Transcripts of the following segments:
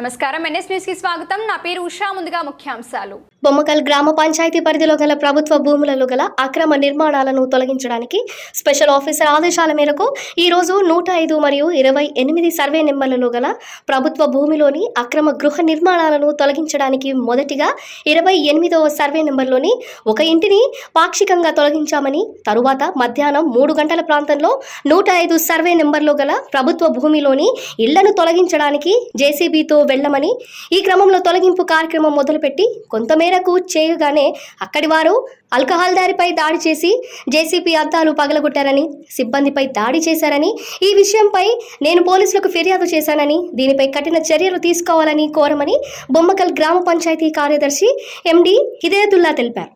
నమస్కారం. ఎన్ఎస్ న్యూస్కి స్వాగతం. నా పేరు ఉషా. ముందుగా ముఖ్యాంశాలు. బొమ్మకల్ గ్రామ పంచాయతీ పరిధిలో గల ప్రభుత్వ భూములలో గల అక్రమ నిర్మాణాలను తొలగించడానికి స్పెషల్ ఆఫీసర్ ఆదేశాల మేరకు ఈరోజు నూట ఐదు మరియు ఇరవై ఎనిమిది సర్వే నెంబర్లలో గల ప్రభుత్వ భూమిలోని అక్రమ గృహ నిర్మాణాలను తొలగించడానికి మొదటిగా ఇరవై ఎనిమిదవ సర్వే నెంబర్లోని ఒక ఇంటిని పాక్షికంగా తొలగించామని తరువాత మధ్యాహ్నం మూడు గంటల ప్రాంతంలో నూట ఐదు సర్వే నెంబర్లో గల ప్రభుత్వ భూమిలోని ఇళ్ళను తొలగించడానికి జేసీబీతో వెళ్ళమని ఈ క్రమంలో తొలగింపు కార్యక్రమం మొదలుపెట్టి కొంతమేరకు చేయగానే అక్కడి వారు అల్కహాల్ దారిపై దాడి చేసి జేసీపీ అద్దాలు పగలగొట్టారని సిబ్బందిపై దాడి చేశారని ఈ విషయంపై నేను పోలీసులకు ఫిర్యాదు చేశానని దీనిపై కఠిన చర్యలు తీసుకోవాలని కోరమని బొమ్మకల్ గ్రామ పంచాయతీ కార్యదర్శి ఎండి హిదయతుల్లా తెలిపారు.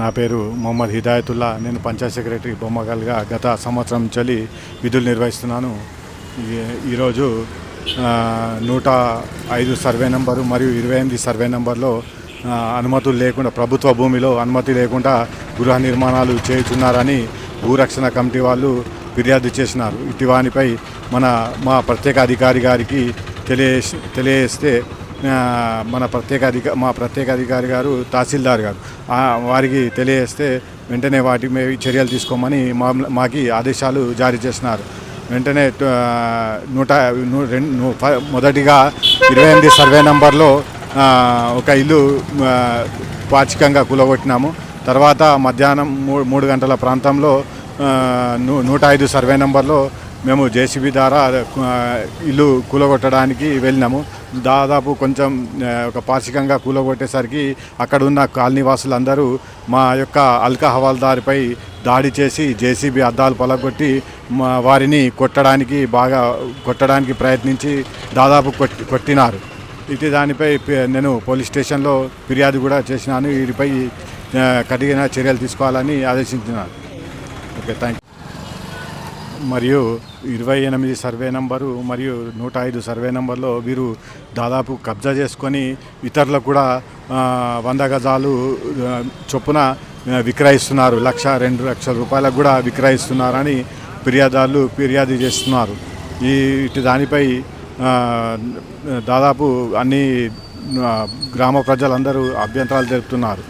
నా పేరు మొహమ్మద్ హిదాయతుల్లా. నేను పంచాయత్ సెక్రటరీ బొమ్మగల్గా గత సంవత్సరం చలి విధులు నిర్వహిస్తున్నాను. ఈరోజు నూట ఐదు సర్వే నంబరు మరియు ఇరవై ఎనిమిది సర్వే నంబర్లో అనుమతులు లేకుండా ప్రభుత్వ భూమిలో అనుమతి లేకుండా గృహ నిర్మాణాలు చేయుచున్నారని భూరక్షణ కమిటీ వాళ్ళు ఫిర్యాదు చేసినారు. ఇటీవానిపై మన మా ప్రత్యేక అధికారి గారికి తెలియజేసి తెలియజేస్తే మన ప్రత్యేక అధిక మా ప్రత్యేక అధికారి గారు తహసీల్దార్ గారు. వారికి తెలియజేస్తే వెంటనే వాటి చర్యలు తీసుకోమని మా మాకి ఆదేశాలు జారీ చేసినారు. వెంటనే నూట రెండు మొదటిగా ఇరవై ఎనిమిది సర్వే నంబర్లో ఒక ఇల్లు పాచికంగా కూలగొట్టినాము. తర్వాత మధ్యాహ్నం మూడు మూడు గంటల ప్రాంతంలో నూట ఐదు సర్వే నంబర్లో మేము జేసీబీ ద్వారా ఇల్లు కూలగొట్టడానికి వెళ్ళినాము. దాదాపు కొంచెం ఒక పాక్షికంగా కూలగొట్టేసరికి అక్కడ ఉన్న కాలనీ మా యొక్క అల్కా హవాల్దారిపై దాడి చేసి జేసీబీ అద్దాలు పలగొట్టి మా వారిని కొట్టడానికి బాగా కొట్టడానికి ప్రయత్నించి దాదాపు కొట్టి కొట్టినారు. ఇది దానిపై నేను పోలీస్ స్టేషన్లో ఫిర్యాదు కూడా చేసినాను. వీరిపై కఠిన చర్యలు తీసుకోవాలని ఆదేశించినాను. ఓకే థ్యాంక్ మరియు ఇరవై ఎనిమిది సర్వే నంబరు మరియు నూట ఐదు సర్వే నంబర్లో వీరు దాదాపు కబ్జా చేసుకొని ఇతరులకు కూడా వంద గజాలు చొప్పున విక్రయిస్తున్నారు. లక్ష రెండు లక్షల రూపాయలకు కూడా విక్రయిస్తున్నారని ఫిర్యాదారులు ఫిర్యాదు చేస్తున్నారు. ఈ ఇటు దానిపై దాదాపు అన్ని గ్రామ ప్రజలందరూ అభ్యంతరాలు తెలుపుతున్నారు.